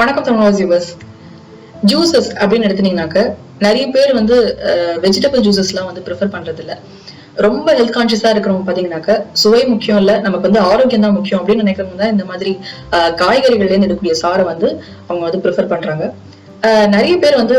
வணக்கம் தமிழ் ஜூசஸ் அப்படின்னு எடுத்துனீங்கன்னாக்க நிறைய பேர் வந்து வெஜிடபிள் ஜூசஸ்லாம் வந்து ப்ரிஃபர் பண்றது இல்ல ரொம்ப ஹெல்த் கான்சியஸா இருக்கிறவங்க பாத்தீங்கன்னாக்க சுவை முக்கியம் இல்ல நமக்கு வந்து ஆரோக்கியம் தான் முக்கியம் அப்படின்னு நினைக்கிறவங்க தான் இந்த மாதிரி காய்கறிகள்லேருந்து எடுக்கக்கூடிய சாரை வந்து அவங்க வந்து ப்ரிஃபர் பண்றாங்க. நிறைய பேர் வந்து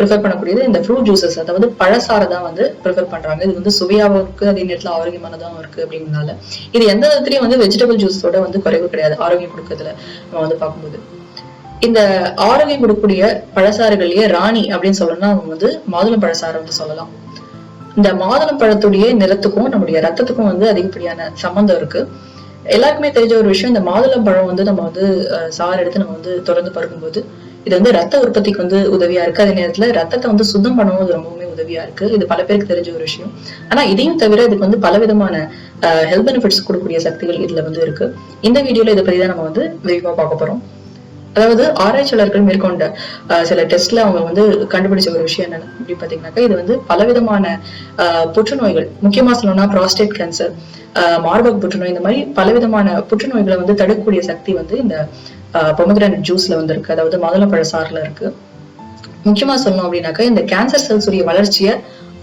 ப்ரிஃபர் பண்ணக்கூடியது இந்த ஃப்ரூட் ஜூசஸ் அதாவது பழசாரை தான் வந்து ப்ரிஃபர் பண்றாங்க. இது வந்து சுவையாகவும் இருக்கு அதே நேரத்தில் ஆரோக்கியமானதாகவும் இருக்கு அப்படிங்கிறதுனால. இது எந்த விதத்துலயும் வந்து வெஜிடபிள் ஜூஸோட வந்து குறைவு கிடையாது ஆரோக்கியம் கொடுக்கறதுல நம்ம வந்து பார்க்கும்போது. இந்த ஆரோக்கியம் கொடுக்கக்கூடிய பழசாறுகள்லயே ராணி அப்படின்னு சொல்லணும்னா அவங்க வந்து மாதுளம் பழசாறு வந்து சொல்லலாம். இந்த மாதுளம் பழத்துடைய நிறத்துக்கும் நம்முடைய ரத்தத்துக்கும் வந்து அதிகப்படியான சம்பந்தம் இருக்கு. எல்லாருக்குமே தெரிஞ்ச ஒரு விஷயம் இந்த மாதுளம் பழம் வந்து நம்ம வந்து அஹ், சாறு எடுத்து நம்ம வந்து தொடர்ந்து பருகும்போது இது வந்து ரத்த உற்பத்திக்கு வந்து உதவியா இருக்கு. அதே நேரத்துல ரத்தத்தை வந்து சுத்தம் பண்ணவும் அது ரொம்பவுமே உதவியா இருக்கு. இது பல பேருக்கு தெரிஞ்ச ஒரு விஷயம். ஆனா இதையும் தவிர இதுக்கு வந்து பல விதமான ஹெல்த் பெனிஃபிட்ஸ் கொடுக்கக்கூடிய சக்திகள் இதுல வந்து இருக்கு. இந்த வீடியோல இதை பத்தி தான் நம்ம வந்து விரிவா பார்க்க போறோம். அதாவது ஆராய்ச்சியாளர்கள் மேற்கொண்ட சில டெஸ்ட்ல அவங்க வந்து கண்டுபிடிச்ச ஒரு விஷயம் என்னன்னு அப்படின்னு பாத்தீங்கன்னாக்கா இது வந்து பலவிதமான புற்றுநோய்கள். முக்கியமா சொல்லணும்னா ப்ராஸ்டேட் கேன்சர் மார்பக புற்றுநோய் இந்த மாதிரி பலவிதமான புற்றுநோய்களை வந்து தடுக்கக்கூடிய சக்தி வந்து இந்த பொமகிரானட் ஜூஸ்ல வந்து இருக்கு அதாவது மாதுளம்பழ சாறுல இருக்கு. முக்கியமா சொல்லணும் அப்படின்னாக்கா இந்த கேன்சர் செல்ஸ் உடைய வளர்ச்சியை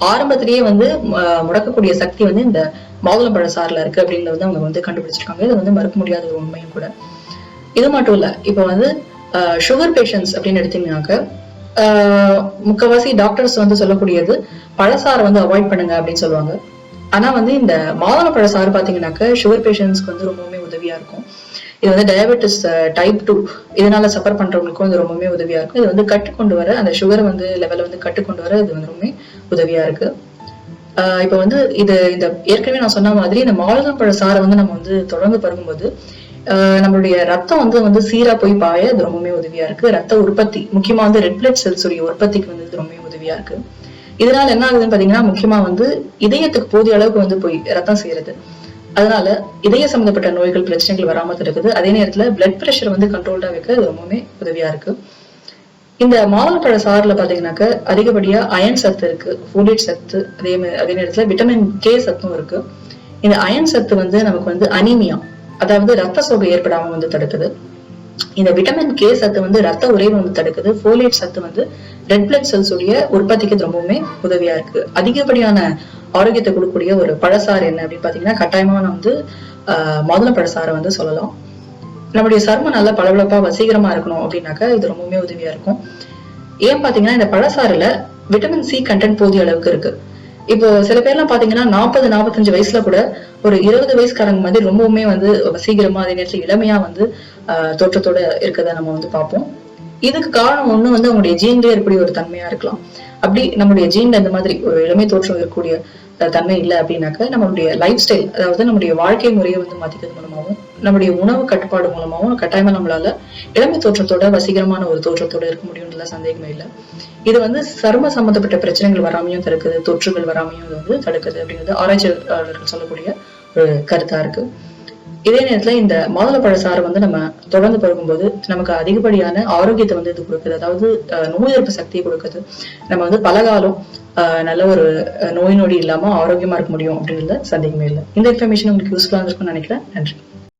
ஆரம்பத்திலேயே வந்து அஹ், முடக்கக்கூடிய சக்தி வந்து இந்த மாதுளம்பழ சாறுல இருக்கு அப்படிங்கறத வந்து அவங்க வந்து கண்டுபிடிச்சிருக்காங்க. இது வந்து மறுக்க முடியாத ஒரு உண்மையும் கூட. இது மட்டும் இல்ல இப்போ வந்து சுகர் பேஷண்ட்ஸ் அப்படின்னு எடுத்தீங்கன்னாக்க ஆஹ் முக்கவாசி டாக்டர்ஸ் வந்து சொல்லக்கூடியது பழசாரை வந்து அவாய்ட் பண்ணுங்க அப்படின்னு சொல்லுவாங்க. ஆனா வந்து இந்த மாதுளை பழசாறு பாத்தீங்கன்னாக்க சுகர் பேஷண்ட்ஸ்க்கு வந்து ரொம்பவுமே உதவியா இருக்கும். இது வந்து டயபெட்டிஸ் டைப் டூ இதனால சஃபர் பண்றவங்களுக்கும் இது ரொம்பவுமே உதவியா இருக்கும். இது வந்து கட்டுக்கொண்டு வர அந்த சுகரை வந்து லெவலை வந்து கட்டுக்கொண்டு வர இது வந்து ரொம்பவே உதவியா இருக்கு. ஆஹ் வந்து இது இந்த ஏற்கனவே நான் சொன்ன மாதிரி இந்த மாதுளம்பழ சாறை வந்து நம்ம வந்து தொடர்ந்து பருகும்போது நம்மளுடைய ரத்தம் வந்து வந்து சீரா போய் பாய இது ரொம்பவுமே உதவியா இருக்கு. ரத்த உற்பத்தி முக்கியமா வந்து ரெட் பிளட் செல்ஸ் உடைய உற்பத்திக்கு வந்து இது ரொம்பவே உதவியா இருக்கு. இதனால என்ன ஆகுதுன்னு பாத்தீங்கன்னா முக்கியமா வந்து இதயத்துக்கு போதிய அளவுக்கு வந்து போய் ரத்தம் செய்யறது அதனால இதய சம்பந்தப்பட்ட நோய்கள் பிரச்சனைகள் வராம இருக்குது அதே நேரத்துல பிளட் பிரஷர் வந்து கண்ட்ரோல்டா வைக்க இது ரொம்பவுமே உதவியா இருக்கு. இந்த மாதுளப்பழ சாறுல பாத்தீங்கன்னாக்க அதிகப்படியா அயன் சத்து இருக்கு. ஃபோலேட் சத்து அதே அதே நேரத்துல விட்டமின் கே சத்தும் இருக்கு. இந்த அயன் சத்து வந்து நமக்கு வந்து அனிமியா அதாவது ரத்த சோகை ஏற்படாம வந்து தடுக்குது. இந்த விட்டமின் கே சத்து வந்து ரத்த உறைவு வந்து தடுக்குது. ஃபோலேட் சத்து வந்து ரெட் பிளட் செல்ஸ் உடைய உற்பத்திக்கு ரொம்பவுமே உதவியா இருக்கு. அதிகப்படியான ஆரோக்கியத்தை கொடுக்கக்கூடிய ஒரு பழசாறு என்ன அப்படின்னு பாத்தீங்கன்னா கட்டாயமா வந்து ஆஹ் பழசாரை வந்து சொல்லலாம். நம்முடைய சர்மம் நல்லா பளபளப்பா வசீகரமா இருக்கணும் அப்படின்னாக்கா இது ரொம்பவுமே உதவியா இருக்கும். ஏன் பாத்தீங்கன்னா இந்த பழசாறுல விட்டமின் சி கண்டென்ட் போதிய அளவுக்கு இருக்கு. இப்போ சில பேர்லாம் பாத்தீங்கன்னா நாற்பது நாற்பத்தஞ்சு வயசுல கூட ஒரு இருபது வயசுக்காரங்க மாதிரி ரொம்பவுமே வந்து சீக்கிரமா அதே நேரத்துல இளமையா வந்து ஆஹ், தோற்றத்தோட இருக்கதை நம்ம வந்து பார்ப்போம். இதுக்கு காரணம் ஒண்ணு வந்து அவங்களுடைய ஜீன்லயே இருக்கக்கூடிய ஒரு தன்மையா இருக்கலாம். அப்படி நம்மளுடைய ஜீன்ல இந்த மாதிரி ஒரு இளமை தோற்றம் இருக்கக்கூடிய தன்மை இல்லை அப்படின்னாக்க நம்மளுடைய லைஃப் ஸ்டைல் அதாவது நம்முடைய வாழ்க்கை முறையை வந்து மாத்திக்கிறது மூலமாகவும் நம்முடைய உணவு கட்டுப்பாடு மூலமாகவும் கட்டாயமா நம்மளால இளமை தோற்றத்தோட வசீகரமான ஒரு தோற்றத்தோட இருக்க முடியும்ன்றதுல சந்தேகமே இல்லை. இது வந்து சரும சம்பந்தப்பட்ட பிரச்சனைகள் வராமையும் தடுக்குது தொற்றுகள் வராமையும் வந்து தடுக்குது அப்படிங்கிறது ஆராய்ச்சியாளர்கள் சொல்லக்கூடிய ஒரு கருத்தா இருக்கு. இதே நேரத்துல இந்த மாதுளப்பழ சாறு வந்து நம்ம தொடர்ந்து பருகும்போது நமக்கு அதிகப்படியான ஆரோக்கியத்தை வந்து இது கொடுக்குது. அதாவது நோய் எதிர்ப்பு சக்தியை கொடுக்குது. நம்ம வந்து பலகாலம் நல்ல ஒரு நோய் நொடி இல்லாம ஆரோக்கியமா இருக்க முடியும் அப்படின்றதுல சந்தேகமே இல்லை. இந்த இன்ஃபர்மேஷன் உங்களுக்கு யூஸ்ஃபுல்லா இருந்திருக்கும்னு நினைக்கிறேன். நன்றி.